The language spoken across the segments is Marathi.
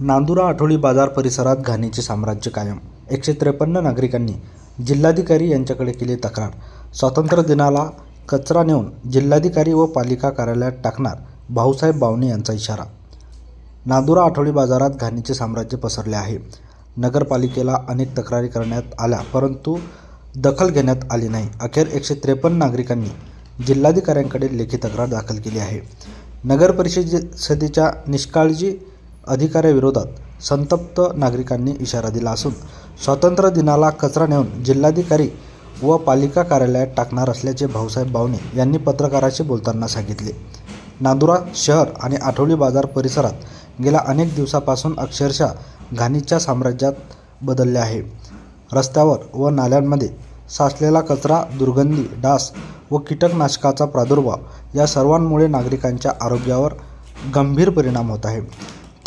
नांदुरा आठवडी बाजार परिसरात घाणीचे साम्राज्य कायम. एकशे त्रेपन्न नागरिकांनी जिल्हाधिकारी यांच्याकडे केली तक्रार. स्वातंत्र्य दिनाला कचरा नेऊन जिल्हाधिकारी व पालिका कार्यालयात टाकणार भाऊसाहेब बावणे यांचा इशारा. नांदुरा आठवडी बाजारात घाणीचे साम्राज्य पसरले आहे. नगरपालिकेला अनेक तक्रारी करण्यात आल्या परंतु दखल घेण्यात आली नाही. अखेर एकशे त्रेपन्न नागरिकांनी जिल्हाधिकाऱ्यांकडे लेखी तक्रार दाखल केली आहे. नगर परिषदेच्या निष्काळजी अधिकाऱ्याविरोधात संतप्त नागरिकांनी इशारा दिला असून स्वातंत्र्य दिनाला कचरा नेऊन जिल्हाधिकारी व पालिका कार्यालयात टाकणार असल्याचे भाऊसाहेब बावणे यांनी पत्रकाराशी बोलताना सांगितले. नांदुरा शहर आणि आठवडी बाजार परिसरात गेल्या अनेक दिवसापासून अक्षरशः घाणीच्या साम्राज्यात बदलले आहे. रस्त्यावर व नाल्यांमध्ये साचलेला कचरा दुर्गंधी डास व कीटकनाशकाचा प्रादुर्भाव या सर्वांमुळे नागरिकांच्या आरोग्यावर गंभीर परिणाम होत आहे.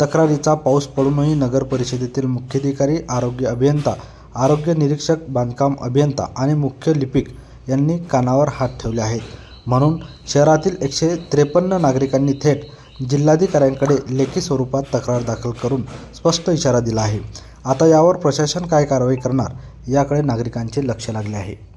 तक्रारीचा पाऊस पडूनही नगर परिषदेतील मुख्याधिकारी आरोग्य अभियंता आरोग्य निरीक्षक बांधकाम अभियंता आणि मुख्य लिपिक यांनी कानावर हात ठेवले आहेत. म्हणून शहरातील एकशे त्रेपन्न नागरिकांनी थेट जिल्हाधिकाऱ्यांकडे लेखी स्वरूपात तक्रार दाखल करून स्पष्ट इशारा दिला आहे. आता यावर प्रशासन काय कारवाई करणार याकडे नागरिकांचे लक्ष लागले आहे.